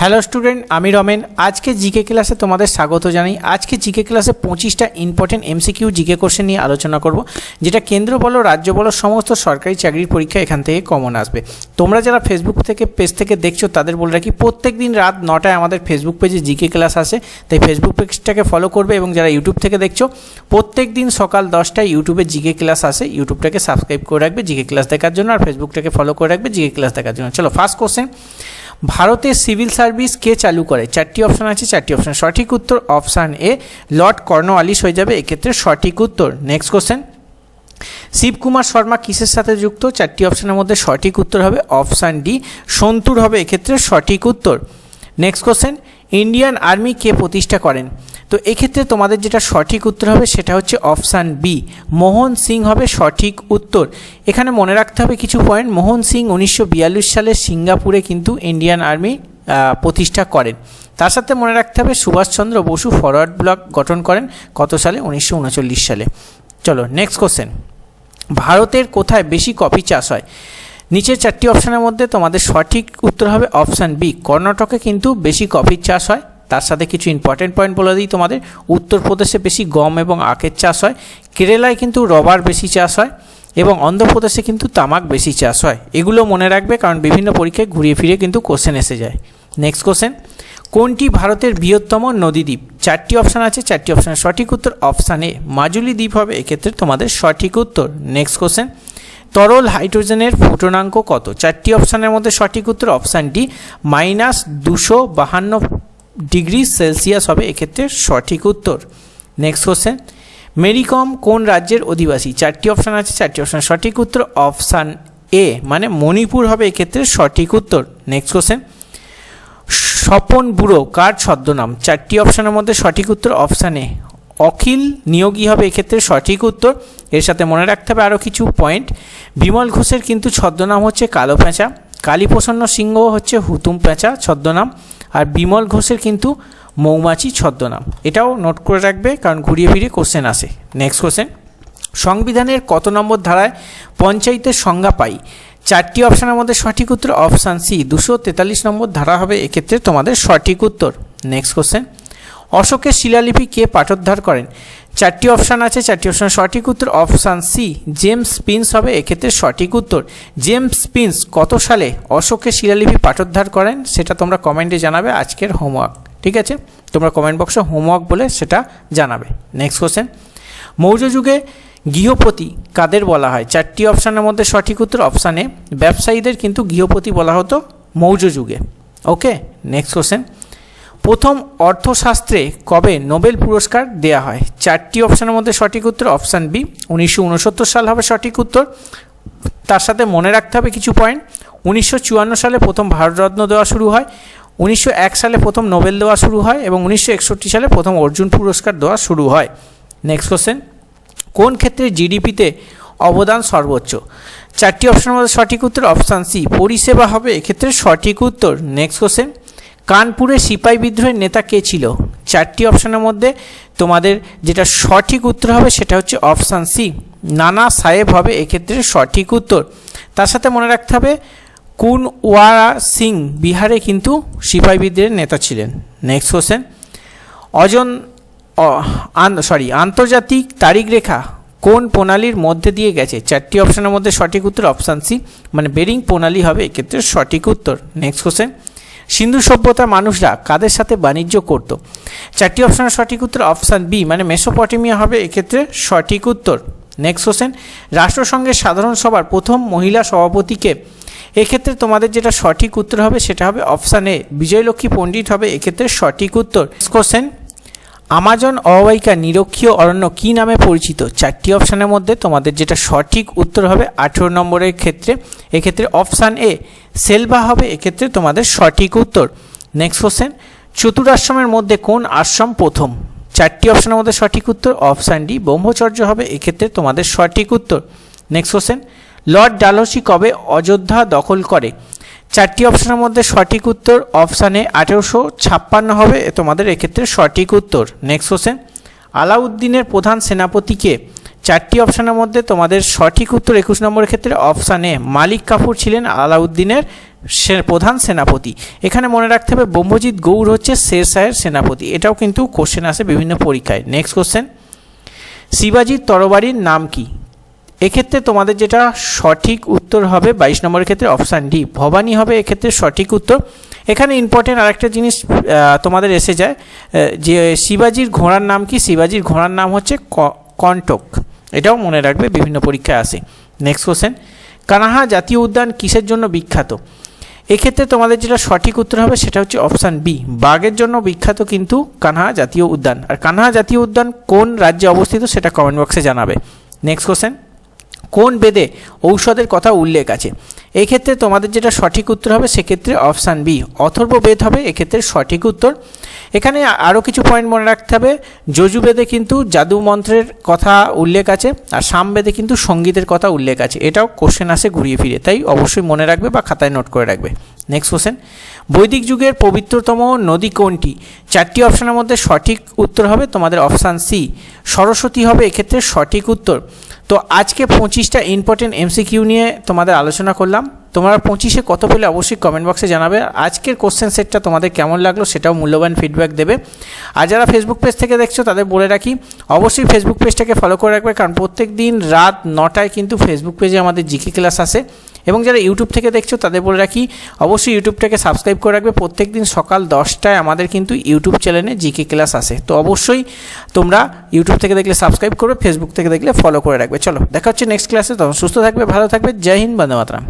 Hello student আমি রমেন। আজকে GK ক্লাসে তোমাদের স্বাগত জানাই। আজকে জিকে ক্লাসে পঁচিশটা ইম্পর্টেন্ট এমসিকিউ জিকে কোশ্চেন নিয়ে আলোচনা করব, যেটা কেন্দ্র বলো, রাজ্য বলো, সমস্ত সরকারি চাকরির পরীক্ষা এখান থেকে কমন আসবে। তোমরা যারা ফেসবুক থেকে পেজ থেকে দেখছ, তাদের বলে রাখি প্রত্যেক দিন রাত নটায় আমাদের ফেসবুক পেজে জিকে ক্লাস আসে। তাই ফেসবুক পেজটাকে ফলো করবে এবং যারা ইউটিউব থেকে দেখছ প্রত্যেক দিন সকাল দশটায় ইউটিউবে জিকে ক্লাস আসে। ইউটিউবটাকে সাবস্ক্রাইব করে রাখবে, জিকে ক্লাস দেখার জন্য, আর ফেসবুকটাকে ফলো করে রাখবে, জিকে ক্লাস দেখার জন্য। চলো ফার্স্ট কোশ্চেন ভারতে সিভিল সার্ভিস কে চালু করে? চারটি অপশান আছে, চারটি অপশান সঠিক উত্তর অপশান এ লর্ড কর্নওয়ালিস হয়ে যাবে। এক্ষেত্রে সঠিক উত্তর। নেক্সট কোশ্চেন শিবকুমার শর্মা কিসের সাথে যুক্ত? চারটি অপশানের মধ্যে সঠিক উত্তর হবে। অপশান ডি সন্তুর হবে। এক্ষেত্রে সঠিক উত্তর। নেক্সট কোশ্চেন ইন্ডিয়ান আর্মি কে প্রতিষ্ঠা করেন। তো এক্ষেত্রে তোমাদের যেটা সঠিক উত্তর হবে সেটা হচ্ছে অপশান বি মোহন সিং হবে সঠিক উত্তর। এখানে মনে রাখতে হবে কিছু পয়েন্ট মোহন সিং উনিশশো বিয়াল্লিশ সালে সিঙ্গাপুরে কিন্তু ইন্ডিয়ান আর্মি প্রতিষ্ঠা করেন। তার সাথে মনে রাখতে হবে সুভাষচন্দ্র বসু ফরওয়ার্ড ব্লক গঠন করেন কত সালে? উনিশশো উনচল্লিশ সালে। চলো নেক্সট কোশ্চেন ভারতের কোথায় বেশি কফি চাষ হয়? নিচের চারটি অপশানের মধ্যে তোমাদের সঠিক উত্তর হবে অপশান বি, কর্ণাটকে কিন্তু বেশি কফির চাষ হয়। তার সাথে কিছু ইম্পর্টেন্ট পয়েন্ট বলে দিই তোমাদের। উত্তরপ্রদেশে বেশি গম এবং আখের চাষ হয়। কেরালায় কিন্তু রবার বেশি চাষ হয় এবং অন্ধ্রপ্রদেশে কিন্তু তামাক বেশি চাষ হয়। এগুলো মনে রাখবে কারণ বিভিন্ন পরীক্ষায় ঘুরিয়ে ফিরে কিন্তু কোশ্চেন এসে যায়। নেক্সট কোশ্চেন কোনটি ভারতের বৃহত্তম নদীদ্বীপ চারটি অপশান আছে, চারটি অপশানের সঠিক উত্তর অপশান এ। মাজুলি দ্বীপ হবে, এক্ষেত্রে তোমাদের সঠিক উত্তর। নেক্সট কোশ্চেন তরল হাইড্রোজেনের ফুটনাঙ্ক কত? চারটি অপশানের মধ্যে সঠিক উত্তর অপশান ডি মাইনাস দুশো বাহান্ন ডিগ্রি সেলসিয়াস হবে, এক্ষেত্রে সঠিক উত্তর। নেক্সট কোশ্চেন মেরিকম কোন রাজ্যের অধিবাসী? চারটি অপশান আছে, চারটি অপশান সঠিক উত্তর অপশান এ মানে মণিপুর হবে, এক্ষেত্রে সঠিক উত্তর। নেক্সট কোশ্চেন স্বপন বুড়ো কার ছদ্মনাম? চারটি অপশানের মধ্যে সঠিক উত্তর অপশান এ। অখিল নিয়োগী হবে, এক্ষেত্রে সঠিক উত্তর। এর সাথে মনে রাখতে হবে আরও কিছু পয়েন্ট বিমল ঘোষের কিন্তু ছদ্মনাম হচ্ছে কালো পেঁচা, কালীপ্রসন্ন সিংহ হচ্ছে হুতুম পেঁচা ছদ্মনাম, আর বিমল ঘোষের কিন্তু মৌমাছি ছদ্মনাম। এটাও নোট করে রাখবে, কারণ ঘুরিয়ে ফিরিয়ে কোশ্চেন আসে। নেক্সট কোশ্চেন সংবিধানের কত নম্বর ধারায় পঞ্চায়েতের সংজ্ঞা পাই? চারটি অপশানের মধ্যে সঠিক উত্তর অপশান সি দুশো তেতাল্লিশ নম্বর ধারা হবে, এক্ষেত্রে তোমাদের সঠিক উত্তর। নেক্সট কোশ্চেন অশোকের শিলালিপি কে পাঠোদ্ধার করেন? চারটি অপশান আছে, চারটি অপশান। সঠিক উত্তর অপশান সি, জেমস পিন্স হবে। এক্ষেত্রে সঠিক উত্তর, জেমস পিন্স কত সালে অশোকের শিলালিপি পাঠোদ্ধার করেন সেটা তোমরা কমেন্টে জানাবে আজকের হোমওয়ার্ক। ঠিক আছে? তোমরা কমেন্ট বক্সে হোমওয়ার্ক বলে সেটা জানাবে। নেক্সট কোশ্চেন মৌর্য যুগে গৃহপতি কাদের বলা হয়? চারটি অপশানের মধ্যে সঠিক উত্তর অপশানে ব্যবসায়ীদের কিন্তু গৃহপতি বলা হতো মৌর্য যুগে। ওকে নেক্সট কোশ্চেন প্রথম অর্থশাস্ত্রে কবে নোবেল পুরস্কার দেয়া হয়? চারটি অপশানের মধ্যে সঠিক উত্তর অপশান বি উনিশশো উনসত্তর সাল হবে সঠিক উত্তর। তার সাথে মনে রাখতে হবে কিছু পয়েন্ট উনিশশো চুয়ান্ন সালে প্রথম ভারতরত্ন দেওয়া শুরু হয়, উনিশশো এক সালে প্রথম নোবেল দেওয়া শুরু হয় এবং উনিশশো একষট্টি সালে প্রথম অর্জুন পুরস্কার দেওয়া শুরু হয়। নেক্সট কোশ্চেন কোন ক্ষেত্রে জিডিপিতে অবদান সর্বোচ্চ? চারটি অপশানের মধ্যে সঠিক উত্তর অপশান সি পরিষেবা হবে, এক্ষেত্রে সঠিক উত্তর। নেক্সট কোশ্চেন কানপুরে সিপাই বিদ্রোহের নেতা কে ছিল? চারটি অপশনের মধ্যে তোমাদের যেটা সঠিক উত্তর হবে সেটা হচ্ছে অপশান সি, নানা সাহেব হবে এক্ষেত্রে সঠিক উত্তর। তার সাথে মনে রাখতে হবে কুন ওয়ারা সিং বিহারে কিন্তু সিপাই বিদ্রোহের নেতা ছিলেন। নেক্সট কোশ্চেন অজন সরি আন্তর্জাতিক তারিখ রেখা কোন প্রণালীর মধ্যে দিয়ে গেছে? চারটি অপশানের মধ্যে সঠিক উত্তর, অপশান সি মানে বেরিং প্রণালী হবে এক্ষেত্রে সঠিক উত্তর। নেক্সট কোশ্চেন সিন্ধু সভ্যতার মানুষরা কাদের সাথে বাণিজ্য করত? চারটি অপশানের সঠিক উত্তর অপশান বি মানে মেসোপটেমিয়া হবে, এক্ষেত্রে সঠিক উত্তর। নেক্সট কোশ্চেন রাষ্ট্রসংঘের সাধারণ সভার প্রথম মহিলা সভাপতিকে এক্ষেত্রে তোমাদের যেটা সঠিক উত্তর হবে সেটা হবে অপশান এ বিজয়লক্ষ্মী পণ্ডিত হবে, এক্ষেত্রে সঠিক উত্তর। কোশ্চেন আমাজন অববাহিকা নিরক্ষীয় অরণ্য কী নামে পরিচিত? চারটি অপশানের মধ্যে তোমাদের যেটা সঠিক উত্তর হবে আঠেরো নম্বরের ক্ষেত্রে। এক্ষেত্রে অপশান এ, সেলভা হবে, এক্ষেত্রে তোমাদের সঠিক উত্তর। নেক্সট কোশ্চেন চতুরাশ্রমের মধ্যে কোন আশ্রম প্রথম? চারটি অপশানের মধ্যে সঠিক উত্তর, অপশান ডি, ব্রহ্মচর্য হবে, এক্ষেত্রে তোমাদের সঠিক উত্তর। নেক্সট কোশ্চেন লর্ড ডালহসি কবে অযোধ্যা দখল করে? চারটি অপশানের মধ্যে সঠিক উত্তর অপশানে আঠেরোশো ছাপ্পান্ন হবে। তোমাদের এক্ষেত্রে সঠিক উত্তর। নেক্সট কোশ্চেন আলাউদ্দিনের প্রধান সেনাপতিকে চারটি অপশানের মধ্যে তোমাদের সঠিক উত্তর একুশ নম্বরের ক্ষেত্রে অপশানে মালিক কাফুর ছিলেন আলাউদ্দিনের প্রধান সেনাপতি। এখানে মনে রাখতে হবে ব্রহ্মজিৎ গৌর হচ্ছে শের শাহের সেনাপতি। এটাও কিন্তু কোশ্চেন আসে বিভিন্ন পরীক্ষায়। নেক্সট কোশ্চেন শিবাজির তরবারির নাম কি? এক্ষেত্রে তোমাদের যেটা সঠিক উত্তর হবে, বাইশ নম্বরের ক্ষেত্রে অপশান ডি ভবানী হবে এক্ষেত্রে সঠিক উত্তর। এখানে ইম্পর্টেন্ট আরেকটা জিনিস তোমাদের এসে যায় যে শিবাজির ঘোড়ার নাম কি? শিবাজির ঘোড়ার নাম হচ্ছে কন্টক। এটাও মনে রাখবে, বিভিন্ন পরীক্ষায় আসে। নেক্সট কোশ্চেন কানাহা জাতীয় উদ্যান কিসের জন্য বিখ্যাত? এক্ষেত্রে তোমাদের যেটা সঠিক উত্তর হবে, সেটা হচ্ছে অপশান বি বাঘের জন্য বিখ্যাত কিন্তু কানহা জাতীয় উদ্যান। আর কানহা জাতীয় উদ্যান কোন রাজ্যে অবস্থিত, সেটা কমেন্ট বক্সে জানাবে। নেক্সট কোশ্চেন কোন বেদে ঔষধের কথা উল্লেখ আছে? এই ক্ষেত্রে তোমাদের যেটা সঠিক উত্তর হবে, সেক্ষেত্রে অপশান বি অথর্ব বেদ হবে, এক্ষেত্রে সঠিক উত্তর। এখানে আরও কিছু পয়েন্ট মনে রাখতে হবে। যজুবেদে কিন্তু জাদু মন্ত্রের কথা উল্লেখ আছে, আর সামবেদে কিন্তু সঙ্গীতের কথা উল্লেখ আছে। এটাও কোশ্চেন আসে ঘুরিয়ে ফিরে, তাই অবশ্যই মনে রাখবে বা খাতায় নোট করে রাখবে। নেক্সট কোশ্চেন বৈদিক যুগের পবিত্রতম নদী কোনটি? চারটি অপশনের মধ্যে সঠিক উত্তর হবে, তোমাদের অপশান সি, সরস্বতী হবে, এক্ষেত্রে সঠিক উত্তর। তো আজকে পঁচিশটা ইম্পর্টেন্ট এমসিকিউ নিয়ে তোমাদের আলোচনা করলাম। তোমরা পঁচিশে কত পেলে অবশ্যই কমেন্ট বক্সে জানাবে। আজকের কোশ্চেন সেটটা তোমাদের কেমন লাগল সেটাও মূল্যবান ফিডব্যাক দেবে। আর যারা ফেসবুক পেজ থেকে দেখছ, তাদের বলে রাখি, অবশ্যই ফেসবুক পেজটাকে ফলো করে রাখবে, কারণ প্রত্যেক দিন রাত নটায় কিন্তু ফেসবুক পেজে আমাদের জিকে ক্লাস আসে। এবং যারা ইউটিউব থেকে দেখছ, তাদের বলে রাখি, অবশ্যই ইউটিউবটাকে সাবস্ক্রাইব করে রাখবে। প্রত্যেক দিন সকাল দশটায় আমাদের কিন্তু ইউটিউব চ্যানেলে জিকে ক্লাস আসে। তো অবশ্যই তোমরা ইউটিউব থেকে দেখলে সাবস্ক্রাইব করবে ফেসবুক থেকে দেখলে ফলো করে রাখবে। চলো, দেখা হচ্ছে নেক্সট ক্লাসে তখন সুস্থ থাকবে, ভালো থাকবে। জয় হিন্দ, বন্দে মাতরম।